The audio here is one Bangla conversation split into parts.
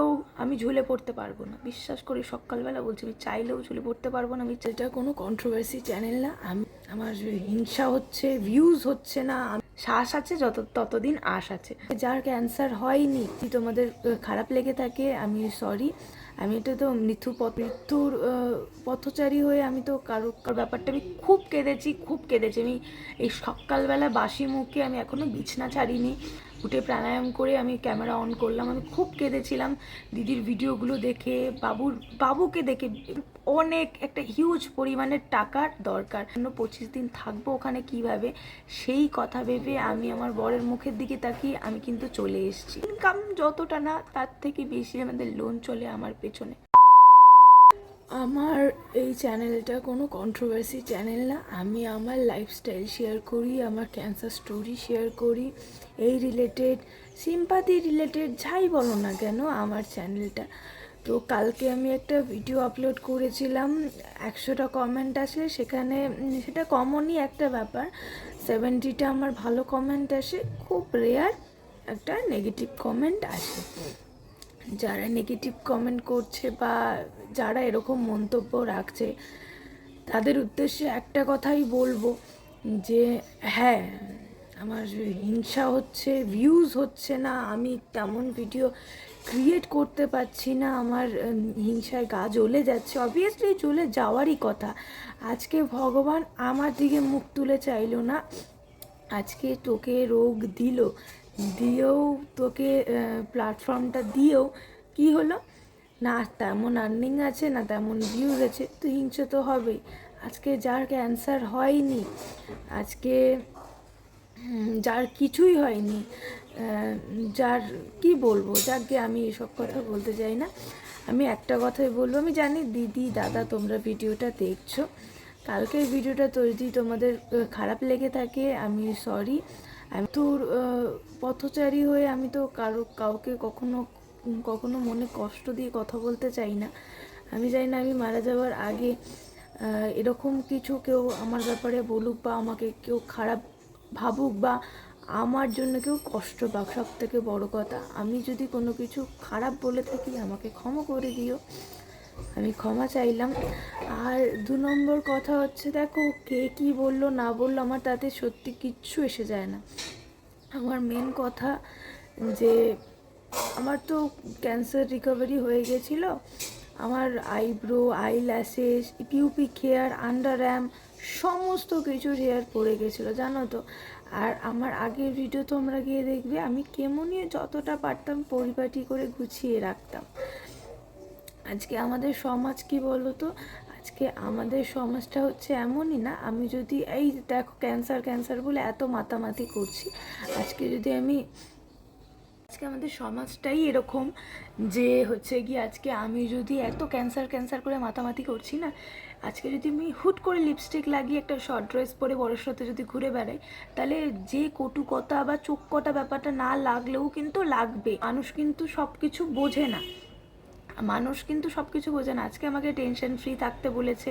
চাইলেও আমি ঝুলে পড়তে পারব না। বিশ্বাস করি সকালবেলা বলছি, আমি চাইলেও ঝুলে পড়তে পারব না আমি এটা কোনো কন্ট্রোভার্সি চ্যানেল না। আমি, আমার হিংসা হচ্ছে ভিউজ হচ্ছে না। শ্বাস আছে যত, ততদিন আশ আছে। যার ক্যান্সার হয়নি তোমাদের খারাপ লেগে থাকে, আমি সরি আমি এটা তো মৃত্যু মৃত্যুর পথচারী হয়ে আমি তো কারও ব্যাপারটা আমি খুব কেঁদেছি খুব কেঁদেছি। আমি এই সকালবেলা বাসি মুখে আমি এখনও বিছনা ছাড়িনি। উঠে প্রাণায়াম করে আমি ক্যামেরা অন করলাম। আমি খুব কেঁদেছিলাম। দিদির ভিডিওগুলো দেখে, বাবুর, বাবুকে দেখে অনেক একটা হিউজ পরিমাণের টাকার দরকার। পঁচিশ দিন থাকব ওখানে কীভাবে? সেই কথা ভেবে আমি আমার বরের মুখের দিকে তাকিয়ে আমি কিন্তু চলে এসেছি। ইনকাম যতটা না, তার থেকে বেশি আমাদের লোন চলে আমার পেছনে। আমার এই চ্যানেলটা কোনো কন্ট্রোভার্সি চ্যানেল না। আমি আমার লাইফস্টাইল শেয়ার করি, আমার ক্যান্সার স্টোরি শেয়ার করি। এই রিলেটেড সিম্পাথি রিলেটেড যাই বলো না কেন আমার চ্যানেলটা তো কালকে আমি একটা ভিডিও আপলোড করেছিলাম, একশোটা কমেন্ট আসে, সেখানে সেটা কমনই একটা ব্যাপার। সেভেন্টিটা আমার ভালো কমেন্ট আসে, খুব রেয়ার একটা নেগেটিভ কমেন্ট আসে। যারা নেগেটিভ কমেন্ট করছে বা যারা এরকম মন্তব্য রাখছে, তাদের উদ্দেশ্যে একটা কথাই বলব যে হ্যাঁ আমার হিংসা হচ্ছে ভিউজ হচ্ছে না, আমি তেমন ভিডিও ক্রিয়েট করতে পারছি না, আমার হিংসায় গা জ্বলে যাচ্ছে। অবভিয়াসলি জ্বলে যাওয়ারই কথা। আজকে ভগবান আমার দিকে মুখ তুলে চাইলো না। আজকে তোকে রোগ দিল। দিয়েও তোকে প্ল্যাটফর্মটা দিয়েও কি হলো? না, তেমন আর্নিং আছে, না তেমন ভিউজ আছে, তো হিংসে তো হবেই। আজকে যার ক্যান্সার হয়নি, আজকে যার কিছুই হয়নি যার, কি বলব, যাকে আমি এসব কথা বলতে চাই না। আমি একটা কথাই বলব, আমি জানি দিদি, দাদা তোমরা ভিডিওটা দেখছ। কালকের ভিডিওটা তো যদি তোমাদের খারাপ লেগে থাকে, আমি সরি আমি তোর পথচারী হয়ে আমি তো কারও, কাউকে কখনো কখনো মনে কষ্ট দিয়ে কথা বলতে চাই না। আমি চাই না আমি মারা যাওয়ার আগে এরকম কিছু কেউ আমার ব্যাপারে বলুক বা আমাকে কেউ খারাপ ভাবুক বা আমার জন্য কেউ কষ্ট পাক সব থেকে বড় কথা। আমি যদি কোনো কিছু খারাপ বলে থাকি, আমাকে ক্ষমা করে দিও। আমি ক্ষমা চাইলাম। আর দু নম্বর কথা হচ্ছে, দেখো কে কি বলল না বলল, আমার তাতে সত্যি কিচ্ছু এসে যায় না। আমার মেন কথা যে, আমার তো ক্যান্সার রিকভারি হয়ে গেছিল। আমার eyebrow eye lashes pubic hair underarm সমস্ত কিছু হেয়ার পড়ে গেছিল, জানো তো। আর আমার আগের ভিডিও তোমরা গিয়ে দেখবে, আমি কেমনই যতটা পারতাম পরিপাটি করে গুছিয়ে রাখতাম। আজকে আমাদের সমাজ কি বলো তো আজকে আমাদের সমাজটা হচ্ছে এমনই না? আমি যদি এই দেখো ক্যান্সার ক্যান্সার বলে এত মাতামাতি করছি। আজকে যদি আমি, আজকে আমাদের সমাজটাই এরকম যে হচ্ছে কি আজকে আমি যদি এত ক্যান্সার ক্যান্সার করে মাতামাতি করছি না? আজকে যদি আমি হুট করে লিপস্টিক লাগিয়ে একটা শর্ট ড্রেস পরে বড়োর সাথে যদি ঘুরে বেড়াই, তাহলে যে কটুকতা বা চোখ কটা ব্যাপারটা না লাগলেও কিন্তু লাগবে। মানুষ কিন্তু সব কিছু বোঝে না। মানুষ কিন্তু সব কিছু বোঝে না। আজকে আমাকে টেনশন ফ্রি থাকতে বলেছে,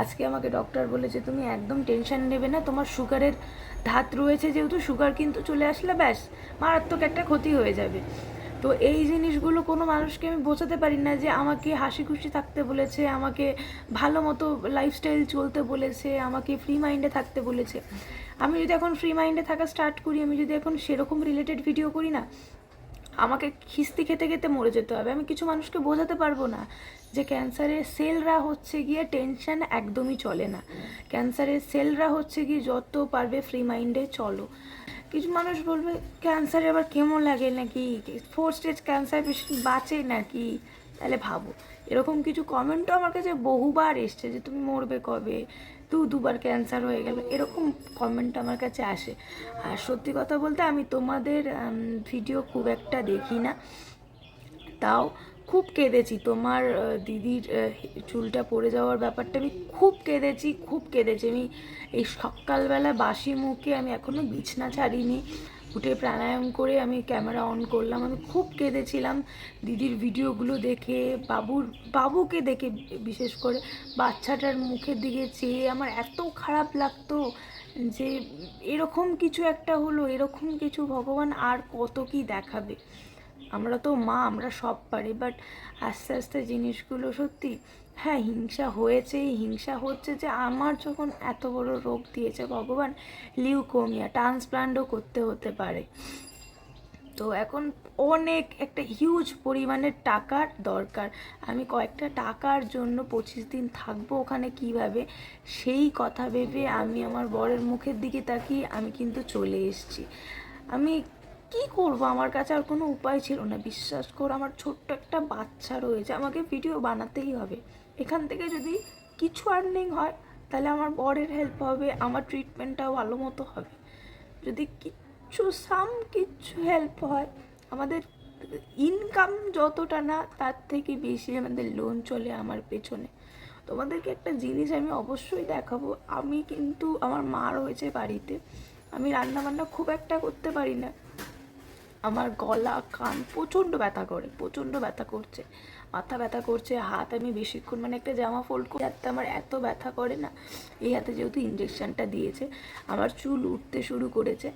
আজকে আমাকে ডক্টর বলেছে, তুমি একদম টেনশন নেবে না, তোমার সুগারের ধাত রয়েছে যেহেতু সুগার কিন্তু চলে আসলে ব্যাস, মারাত্মক একটা ক্ষতি হয়ে যাবে। তো এই জিনিসগুলো কোনো মানুষকে আমি বোঝাতে পারি না যে আমাকে হাসি খুশি থাকতে বলেছে, আমাকে ভালো মতো লাইফস্টাইল চলতে বলেছে, আমাকে ফ্রি মাইন্ডে থাকতে বলেছে। আমি যদি এখন ফ্রি মাইন্ডে থাকা স্টার্ট করি, আমি যদি এখন সেরকম রিলেটেড ভিডিও করি না আমাকে খিস্তি খেতে খেতে মরে যেতে হবে। আমি কিছু মানুষকে বোঝাতে পারব না যে ক্যান্সারের সেলরা হচ্ছে গিয়ে টেনশন একদমই চলে না। ক্যান্সারের সেলরা হচ্ছে গিয়ে যত পারবে ফ্রি মাইন্ডে চলো। কিছু মানুষ বলবে, ক্যান্সারে আবার কেমন লাগে নাকি? ফোর স্টেজ ক্যান্সার পেশেন্ট বাঁচে নাকি? তাহলে ভাবো। এরকম কিছু কমেন্টও আমার কাছে বহুবার এসছে যে, তুমি মরবে কবে? দু দুবার ক্যান্সার হয়ে গেল, এরকম কমেন্ট আমার কাছে আসে। আর সত্যি কথা বলতে আমি তোমাদের ভিডিও খুব একটা দেখি না। তাও খুব কেঁদেছি। তোমার দিদির চুলটা পড়ে যাওয়ার ব্যাপারটা আমি খুব কেঁদেছি খুব কেঁদেছি। আমি এই সকালবেলা বাসি মুখে আমি এখনও বিছনা ছাড়িনি। উঠে প্রাণায়াম করে আমি ক্যামেরা অন করলাম। আমি খুব কেঁদেছিলাম দিদির ভিডিওগুলো দেখে, বাবুর, বাবুকে দেখে বিশেষ করে। বাচ্চাটার মুখের দিকে চেয়ে আমার এত খারাপ লাগতো যে, এরকম কিছু একটা হলো, এরকম কিছু ভগবান আর কত কি দেখাবে? আমরা তো মা, আমরা সব পারি বাট আস্তে আস্তে জিনিসগুলো সত্যি হ্যাঁ হিংসা হয়েছে হিংসা হচ্ছে যে আমার যখন এত বড় রোগ দিয়েছে ভগবান, লিউকোমিয়া, ট্রান্সপ্লান্টও করতে হতে পারে। তো এখন অনেক একটা হিউজ পরিমাণের টাকার দরকার। আমি কয়েকটা টাকার জন্য পঁচিশ দিন থাকব ওখানে কীভাবে? সেই কথা ভেবে আমি আমার বরের মুখের দিকে তাকিয়ে আমি কিন্তু চলে এসেছি। আমি কি করব? আমার কাছে আর কোনো উপায় ছিল না। বিশ্বাস কর, আমার ছোট্ট একটা বাচ্চা রয়েছে। আমাকে ভিডিও বানাতেই হবে। এখান থেকে যদি কিছু আর্নিং হয়, তাহলে আমার বরের হেল্প হবে, আমার ট্রিটমেন্টটাও ভালো মতো হবে। যদি কিচ্ছু সাম কিচ্ছু হেল্প হয়, আমাদের ইনকাম যতটা না, তার থেকে বেশি আমাদের লোন চলে আমার পেছনে। তোমাদেরকে একটা জিনিস আমি অবশ্যই দেখাবো। আমি কিন্তু, আমার মা রয়েছে বাড়িতে। আমি রান্না বান্না খুব একটা করতে পারি না। আমার গলা, কান প্রচণ্ড ব্যথা করে, প্রচণ্ড ব্যথা করছে। মাথা ব্যথা করছে, হাত আমি বেশিক্ষণ মানে একটা জামা ফোল্ড করে, হাতে আমার এত ব্যথা করে না। এই হাতে যেহেতু ইঞ্জেকশনটা দিয়েছে, আমার চুল উঠতে শুরু করেছে।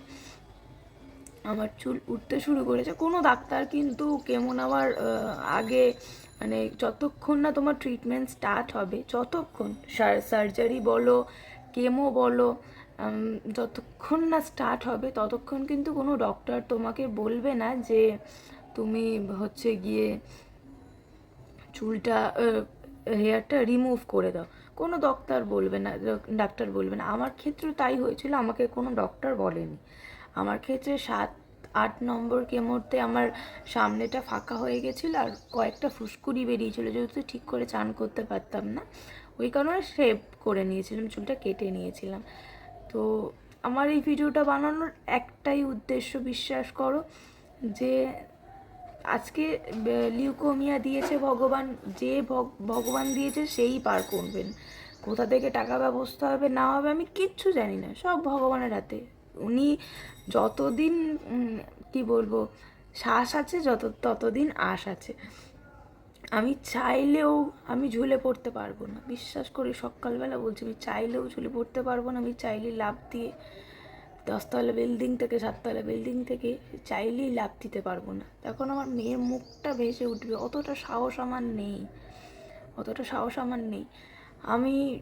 আমার চুল উঠতে শুরু করেছে। কোনো ডাক্তার কিন্তু কেমন আমার আগে মানে যতক্ষণ না তোমার ট্রিটমেন্ট স্টার্ট হবে, যতক্ষণ সার্জারি বলো কেমো বলো যতক্ষণ না স্টার্ট হবে, ততক্ষণ কিন্তু কোনো ডক্টর তোমাকে বলবে না যে তুমি হচ্ছে গিয়ে চুলটা হেয়ারটা রিমুভ করে দাও। কোনো ডক্টর বলবে না ডাক্তার বলবে না। আমার ক্ষেত্রে তাই হয়েছিল, আমাকে কোনো ডক্টর বলেনি। আমার ক্ষেত্রে সাত, আট নম্বর কেমোতে আমার সামনেটা ফাঁকা হয়ে গেছিল আর কয়েকটা ফুসকুড়ি বেরিয়েছিল, যেহেতু ঠিক করে চান করতে পারতাম না। ওই কারণে শেভ করে নিয়েছিলাম, চুলটা কেটে নিয়েছিলাম। তো আমার এই ভিডিওটা বানানোর একটাই উদ্দেশ্য, বিশ্বাস করো, যে আজকে লিউকোমিয়া দিয়েছে ভগবান, যে ভগ- ভগবান দিয়েছে সেই পার করবেন। কোথা থেকে টাকা ব্যবস্থা হবে, না হবে, আমি কিচ্ছু জানি না, সব ভগবানের হাতে। উনি যতদিন কি বলব শ্বাস আছে, যত, ততদিন আশ আছে। আমি চাইলেও আমি ঝুলে পড়তে পারব না। বিশ্বাস করি সকালবেলা বলছি, আমি চাইলেও ঝুলে পড়তে পারব না। আমি চাইলে লাভ দিয়ে দশতলা বিল্ডিং থেকে, সাততলা বিল্ডিং থেকে চাইলেই লাভ দিতে পারব না। তখন আমার মেয়ের মুখটা ভেসে উঠবে। অতটা সাহস আমার নেই। অতটা সাহস আমার নেই। আমি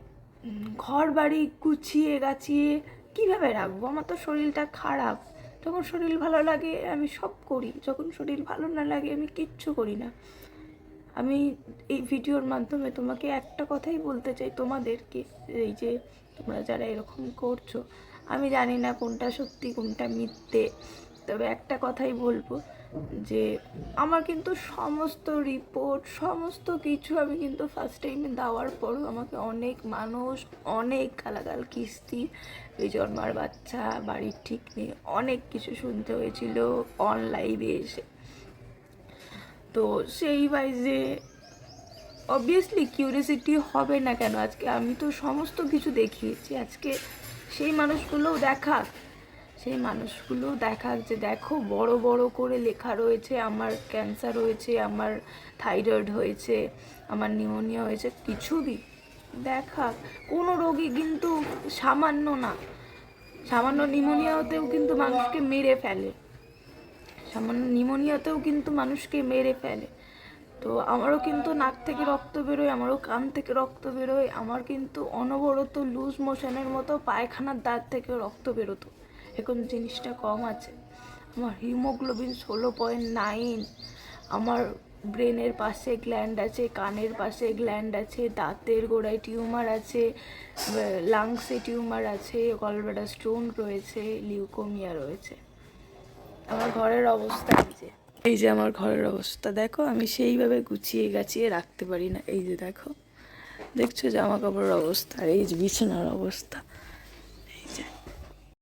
ঘর বাড়ি গুছিয়ে গাছিয়ে কীভাবে রাখব? আমার তো শরীরটা খারাপ। যখন শরীর ভালো লাগে, আমি সব করি। যখন শরীর ভালো না লাগে, আমি কিচ্ছু করি না। আমি এই ভিডিওর মাধ্যমে তোমাকে একটা কথাই বলতে চাই, তোমাদেরকে, এই যে তোমরা যারা এরকম করছ, আমি জানি না কোনটা সত্যি, কোনটা মিথ্যে, তবে একটা কথাই বলব যে আমার কিন্তু সমস্ত রিপোর্ট সমস্ত কিছু আমি কিন্তু ফার্স্ট টাইমে দেওয়ার পরও আমাকে অনেক মানুষ, অনেক গালাগাল, কিস্তি জন্মার বাচ্চা, বাড়ির ঠিক নেই, অনেক কিছু শুনতে হয়েছিল অনলাইনে এসে। তো সেই ওয়াইজে অবভিয়াসলি কিউরিয়াসিটি হবে না কেন? আজকে আমি তো সমস্ত কিছু দেখিয়েছি। আজকে সেই মানুষগুলোও দেখাক। সেই মানুষগুলো দেখাক যে দেখো, বড় বড় করে লেখা রয়েছে, আমার ক্যান্সার হয়েছে, আমার থাইরয়েড হয়েছে, আমার নিউমোনিয়া হয়েছে, কিছু দি দেখাক। কোনো রোগী কিন্তু সামান্য না। সামান্য নিউমোনিয়া হতেও কিন্তু মানুষকে মেরে ফেলে। সামান্য নিউমোনিয়াতেও কিন্তু মানুষকে মেরে ফেলে। তো আমারও কিন্তু নাক থেকে রক্ত বেরোয়, আমারও কান থেকে রক্ত বেরোয়, আমার কিন্তু অনবরত লুজ মোশনের মতো পায়খানার দাঁত থেকে রক্ত বেরোতো। এখন জিনিসটা কম আছে। আমার হিমোগ্লোবিন ষোলো পয়েন্ট নাইন আমার ব্রেনের পাশে গ্ল্যান্ড আছে, কানের পাশে গ্ল্যান্ড আছে, দাঁতের গোড়ায় টিউমার আছে লাংসে টিউমার আছে গলব্লাডার স্টোন রয়েছে লিউকোমিয়া রয়েছে। আমার ঘরের অবস্থা এই যে। এই যে আমার ঘরের অবস্থা। দেখো, আমি সেইভাবে গুছিয়ে গাছিয়ে রাখতে পারি না। এই যে দেখো, দেখছ জামা কাপড়ের অবস্থা আর এই যে বিছানার অবস্থা।